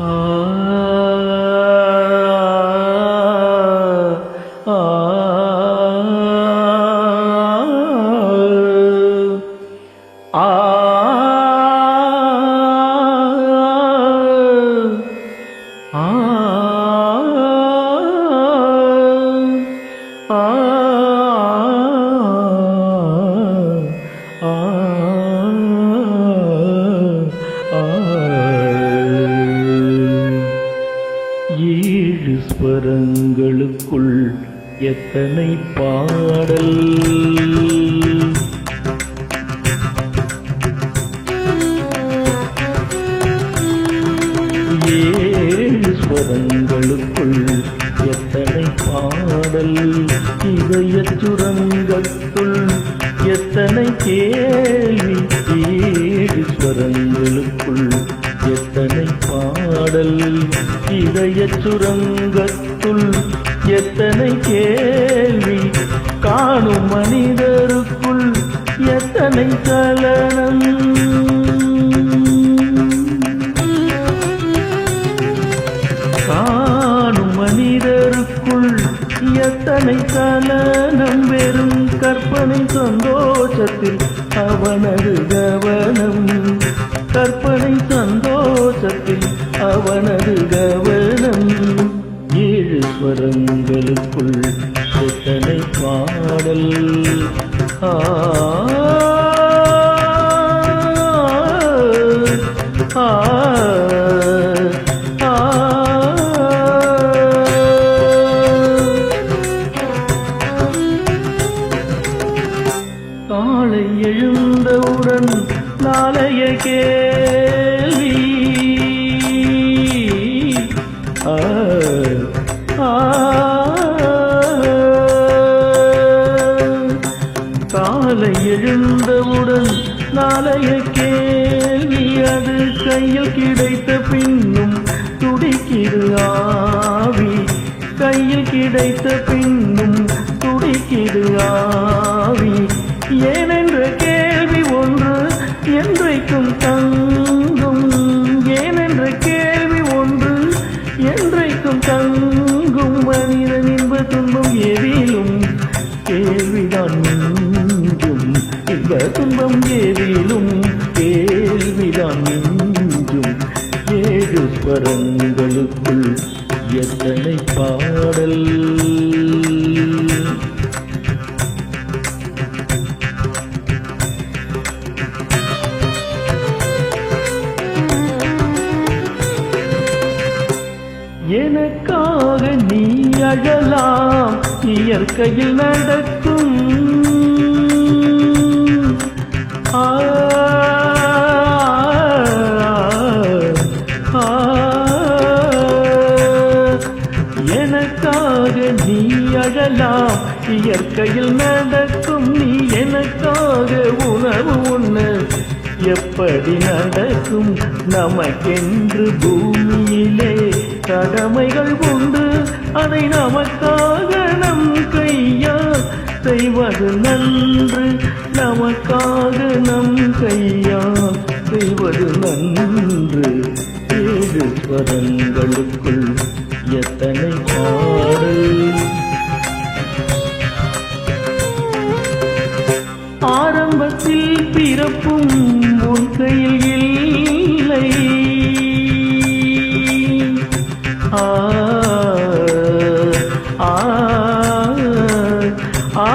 ஆ ஸ்வரங்களுக்குள் எத்தனை பாடல்? ஏழு ஸ்வரங்களுக்குள் எத்தனை பாடல்? இதய சுரங்கத்துள் எத்தனை கேள்வி? ஏழு ஸ்வரங்களுக்குள் எத்தனை பாடல்? இதய சுரங்கத்துள் எத்தனை கேள்வி காணும் மனிதருக்குள் எத்தனை கலனம்? காணும் மனிதருக்குள் எத்தனை கலனம்? வெறும் கற்பனை சந்தோஷத்தில் அவனது கவனம். கற்பனை சந்தோஷத்தில் அவனது கவனம். ஸ்வரங்களுக்குள் எத்தனை பாடல். ஆ ஆ. ஆ. நாளைய கேள்வி அது கையில் கிடைத்த பின்னும் துடிக்கிது ஆவி. கையில் கிடைத்த பின்னும் துடிக்கிது ஆவி தேரிலும் ஏதிலும் கேள்விதான் மிஞ்சும் ஏழு பரங்களுக்குள் எத்தனை பாடல்? எனக்காக நீ அழலாம் இயற்கையில் நடக்கும் இயற்கையில் நடக்கும் நீ எனக்காக உணவு ஒன்று எப்படி நடக்கும்? நமக்கென்று பூமியிலே கடமைகள் உண்டு. அதை நமக்காக நம் கையால் செய்வது நன்று. நமக்காக நம் கையால் செய்வது நன்று. ஏழு ஸ்வரங்களுக்குள் எத்தனை பாடல் பிறப்பும் உன் கையில் இல்லை. ஆ ஆ ஆ.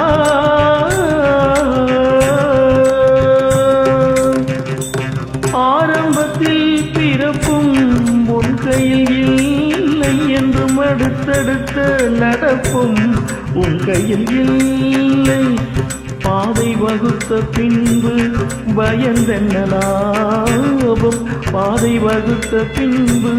ஆரம்பத்தில் பிறப்பும் உன் கையில் இல்லை என்றும் அடுத்தடுத்த நடப்பும் உன் கையில் இல்லை. வகுத்த பின்பு பயந்தென்ன லாபம் பாதை வகுத்த பின்பு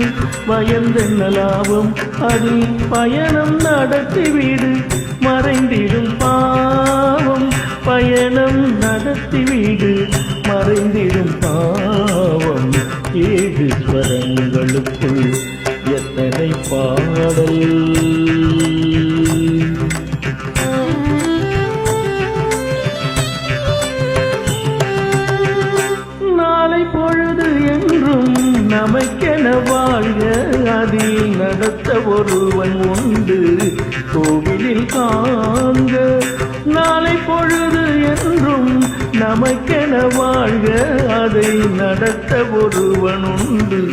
பயந்தென்ன லாபம் அதில் பயணம் நடத்திவிடு மறைந்திடும் பாவம். பயணம் நடத்திவிடு மறைந்திடும் பாவம். ஏழு ஸ்வரங்களுக்குள் எத்தனை பாடல்? நமக்கென வாழ்க. அதில் நடத்த ஒருவன் உண்டு. கோவிலில் காண்க. நாளை பொழுது என்றும் நமக்கென வாழ்க. அதை நடத்த ஒருவன் உண்டு.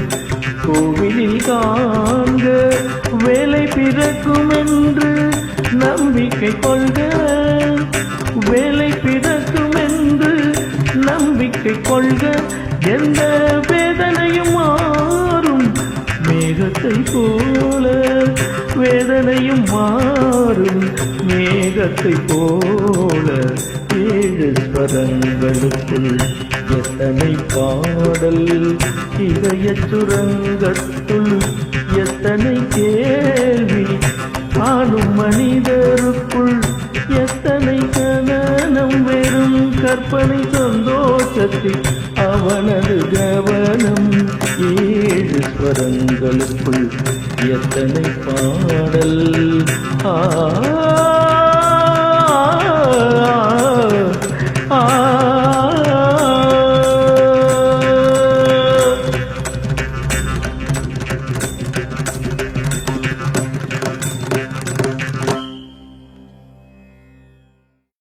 கோவிலில் காண்க. வேலை பிறக்கும் என்று நம்பிக்கை கொள்க. வேலை பிறக்கும் என்று நம்பிக்கை கொள்க. எந்த வேதனையும் மேகத்தை போல வேதனையும் மாறும் மேகத்தை போல ஏழு ஸ்வரங்களுக்குள் எத்தனை பாடல் இதய சுரங்கத்துள் எத்தனை கேள்வி ஆளும் மனிதருக்குள் எத்தனை கனனம் வெறும் கற்பனை சந்தோஷத்தில் ஸ்வரங்களுக்குள் எத்தனை பாடல்? ஆ